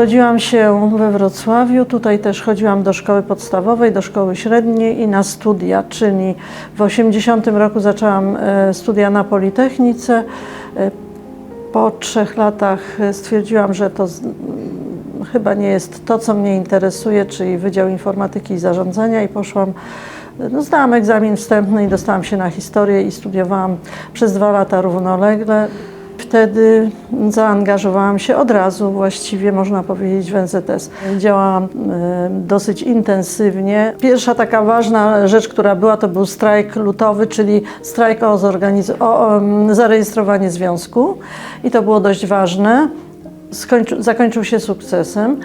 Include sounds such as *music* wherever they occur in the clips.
Urodziłam się we Wrocławiu, tutaj też chodziłam do szkoły podstawowej, do szkoły średniej i na studia, czyli w 80 roku zaczęłam e, studia na Politechnice. E, Po trzech latach e, stwierdziłam, że to chyba nie jest to, co mnie interesuje, czyli Wydział Informatyki i Zarządzania i poszłam, no, zdałam egzamin wstępny i dostałam się na historię i studiowałam przez dwa lata równolegle. Wtedy zaangażowałam się od razu, właściwie można powiedzieć, w NZS. Działałam e, dosyć intensywnie. Pierwsza taka ważna rzecz, która była, to był strajk lutowy, czyli strajk o, o, o zarejestrowanie związku. I to było dość ważne. Skończy- zakończył się sukcesem.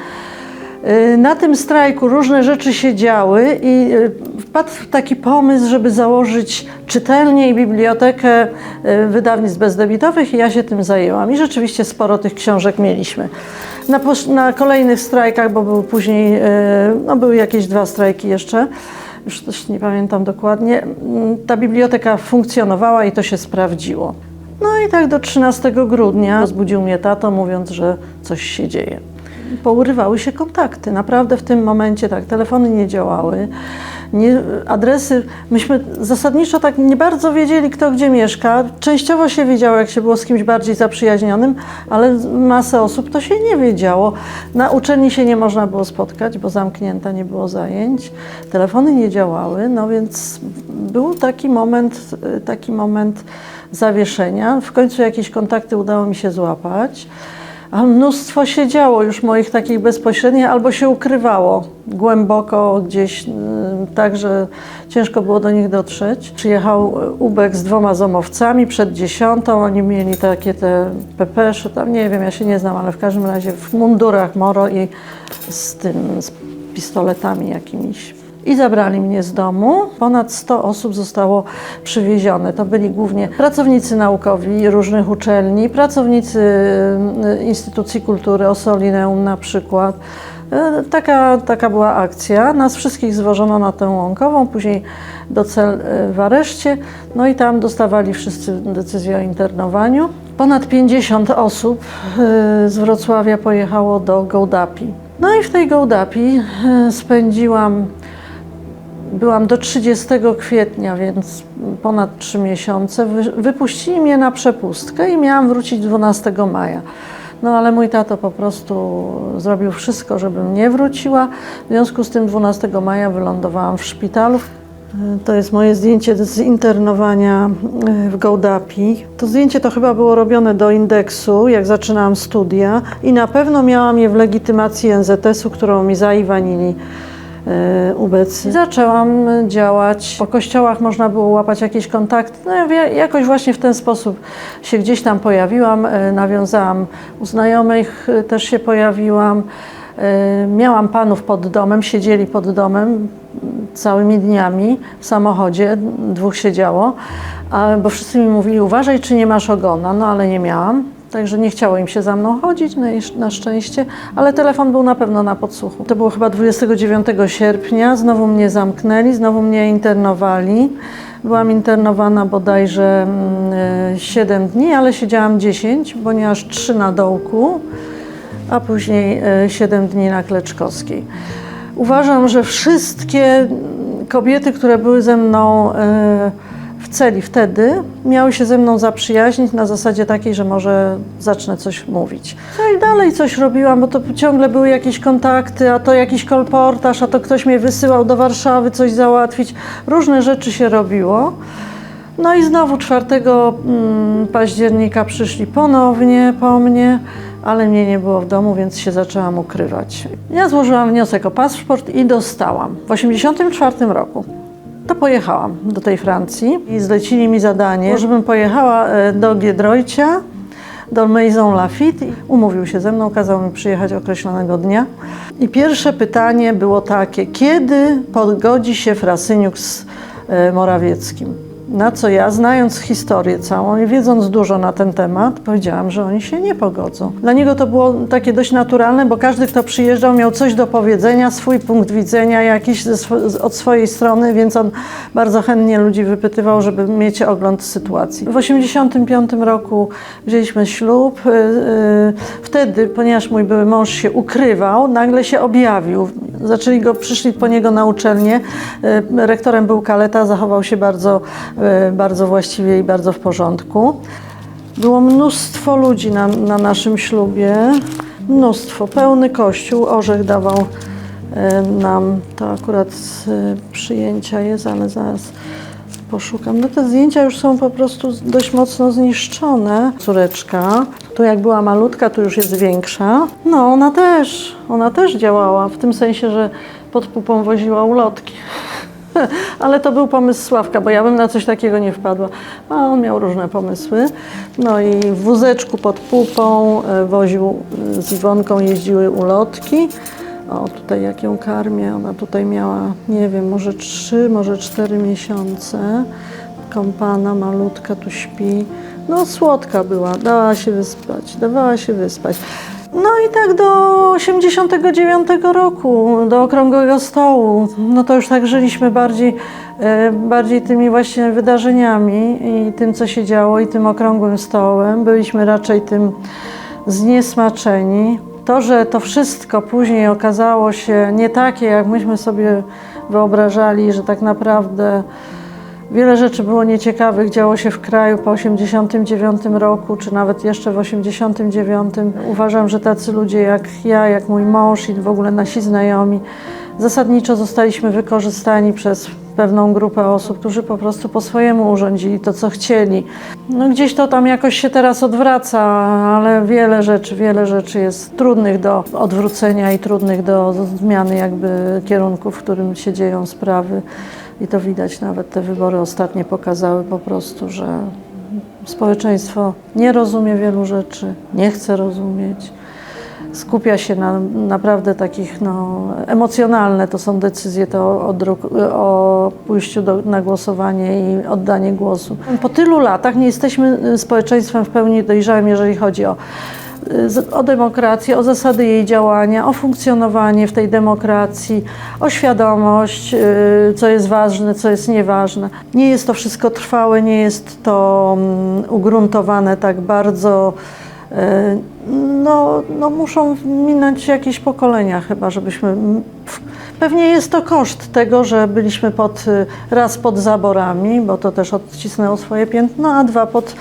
Y, Na tym strajku różne rzeczy się działy i y, wpadł taki pomysł, żeby założyć czytelnię i bibliotekę y, wydawnictw bezdebitowych i ja się tym zajęłam. I rzeczywiście sporo tych książek mieliśmy. Na, na kolejnych strajkach, bo był później, y, no były jakieś dwa strajki jeszcze, już też nie pamiętam dokładnie, mm, ta biblioteka funkcjonowała i to się sprawdziło. No i tak do 13 grudnia rozbudził mnie tato, mówiąc, że coś się dzieje pourywały się kontakty. Naprawdę w tym momencie tak, telefony nie działały, nie, adresy, myśmy zasadniczo tak nie bardzo wiedzieli, kto gdzie mieszka. Częściowo się wiedziało, jak się było z kimś bardziej zaprzyjaźnionym, ale masę osób to się nie wiedziało. Na uczelni się nie można było spotkać, bo zamknięta, nie było zajęć. Telefony nie działały, no więc był taki moment, taki moment zawieszenia. W końcu jakieś kontakty udało mi się złapać. A mnóstwo się działo już moich takich bezpośrednich, albo się ukrywało głęboko gdzieś, y, tak że ciężko było do nich dotrzeć. Przyjechał y, Ubek z dwoma zomowcami przed dziesiątą, oni mieli takie te pepesze, tam nie wiem, ja się nie znam, ale w każdym razie w mundurach moro i z tym, z pistoletami jakimiś. I zabrali mnie z domu. Ponad 100 osób zostało przywiezione. To byli głównie pracownicy naukowi różnych uczelni, pracownicy y, instytucji kultury, Osolineum na przykład. Y, Taka, taka była akcja. Nas wszystkich zwożono na tę łąkową, później do cel y, w areszcie. No i tam dostawali wszyscy decyzję o internowaniu. Ponad 50 osób z Wrocławia pojechało do Gołdapi. No i w tej Gołdapi spędziłam Byłam do 30 kwietnia, więc ponad 3 miesiące. Wy, wypuścili mnie na przepustkę i miałam wrócić 12 maja. No ale mój tato po prostu zrobił wszystko, żebym nie wróciła. W związku z tym 12 maja wylądowałam w szpitalu. To jest moje zdjęcie z internowania e, w Gołdapi. To zdjęcie to chyba było robione do indeksu, jak zaczynałam studia i na pewno miałam je w legitymacji NZS-u, którą mi zaiwanili ubecy. Zaczęłam działać. Po kościołach można było łapać jakieś kontakty. No jakoś właśnie w ten sposób się gdzieś tam pojawiłam, e, nawiązałam u znajomych, e, też się pojawiłam. Miałam panów pod domem, siedzieli pod domem całymi dniami w samochodzie, dwóch siedziało, bo wszyscy mi mówili uważaj, czy nie masz ogona, no ale nie miałam. Także nie chciało im się za mną chodzić, no na szczęście, ale telefon był na pewno na podsłuchu. To było chyba 29 sierpnia, znowu mnie zamknęli, znowu mnie internowali. Byłam internowana bodajże mm, 7 dni, ale siedziałam 10, ponieważ 3 na dołku, a później 7 dni na Kleczkowskiej. Uważam, że wszystkie kobiety, które były ze mną e, w celi wtedy, miały się ze mną zaprzyjaźnić na zasadzie takiej, że może zacznę coś mówić. No i dalej coś robiłam, bo to ciągle były jakieś kontakty, a to jakiś kolportaż, a to ktoś mnie wysyłał do Warszawy coś załatwić. Różne rzeczy się robiło. No i znowu 4 mm, października przyszli ponownie po mnie, ale mnie nie było w domu, więc się zaczęłam ukrywać. Ja złożyłam wniosek o paszport i dostałam w 1984 roku. To pojechałam do tej Francji i zlecili mi zadanie, żebym pojechała e, do Giedroycia, do Maison Lafitte. Umówił się ze mną, kazał mi przyjechać określonego dnia. I pierwsze pytanie było takie, kiedy pogodzi się Frasyniuk z e, Morawieckim? Na co ja, znając historię całą i wiedząc dużo na ten temat, powiedziałam, że oni się nie pogodzą. Dla niego to było takie dość naturalne, bo każdy, kto przyjeżdżał, miał coś do powiedzenia, swój punkt widzenia jakiś z- od swojej strony, więc on bardzo chętnie ludzi wypytywał, żeby mieć ogląd sytuacji. W 1985 roku wzięliśmy ślub. y, y, Wtedy, ponieważ mój były mąż się ukrywał, nagle się objawił. Zaczęli go, przyszli po niego na uczelnię. Y, Rektorem był Kaleta, zachował się bardzo, y, bardzo właściwie i bardzo w porządku. Było mnóstwo ludzi na, na naszym ślubie. Mnóstwo. Pełny kościół. Orzech dawał y, nam, to akurat z przyjęcia jest, ale zaraz poszukam. No te zdjęcia już są po prostu dość mocno zniszczone. Córeczka, tu jak była malutka, tu już jest większa. No ona też, ona też działała, w tym sensie, że pod pupą woziła ulotki. *laughs* Ale to był pomysł Sławka, bo ja bym na coś takiego nie wpadła. A on miał różne pomysły. No i w wózeczku pod pupą e, woził e, z Iwonką, jeździły ulotki. O, tutaj jak ją karmię, ona tutaj miała, nie wiem, może trzy, może cztery miesiące. Kąpana, malutka tu śpi. No słodka była, dała się wyspać, dawała się wyspać. No i tak do 89 roku, do okrągłego stołu, no to już tak żyliśmy bardziej, e, bardziej tymi właśnie wydarzeniami i tym, co się działo i tym okrągłym stołem. Byliśmy raczej tym zniesmaczeni. To, że to wszystko później okazało się nie takie, jak myśmy sobie wyobrażali, że tak naprawdę wiele rzeczy było nieciekawych, działo się w kraju po 89 roku, czy nawet jeszcze w 89. Uważam, że tacy ludzie jak ja, jak mój mąż i w ogóle nasi znajomi, zasadniczo zostaliśmy wykorzystani przez pewną grupę osób, którzy po prostu po swojemu urządzili to, co chcieli. No gdzieś to tam jakoś się teraz odwraca, ale wiele rzeczy, wiele rzeczy jest trudnych do odwrócenia i trudnych do zmiany jakby kierunku, w którym się dzieją sprawy. I to widać nawet te wybory ostatnie pokazały po prostu, że społeczeństwo nie rozumie wielu rzeczy, nie chce rozumieć skupia się na naprawdę takich no, emocjonalne to są decyzje to o, o pójściu do, na głosowanie i oddanie głosu. Po tylu latach nie jesteśmy y, społeczeństwem w pełni dojrzałym, jeżeli chodzi o, y, o demokrację, o zasady jej działania, o funkcjonowanie w tej demokracji, o świadomość, y, co jest ważne, co jest nieważne. Nie jest to wszystko trwałe, nie jest to mm, ugruntowane tak bardzo. E, No, no muszą minąć jakieś pokolenia chyba, żebyśmy... Pewnie jest to koszt tego, że byliśmy pod, y, raz pod zaborami, bo to też odcisnęło swoje piętno, a dwa pod,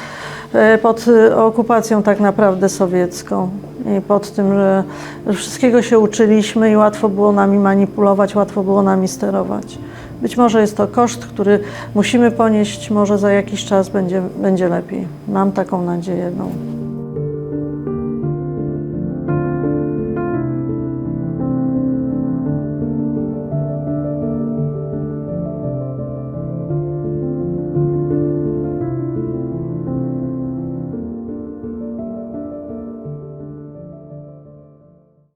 e, pod okupacją tak naprawdę sowiecką. I pod tym, że wszystkiego się uczyliśmy i łatwo było nami manipulować, łatwo było nami sterować. Być może jest to koszt, który musimy ponieść, może za jakiś czas będzie, będzie lepiej. Mam taką nadzieję. No.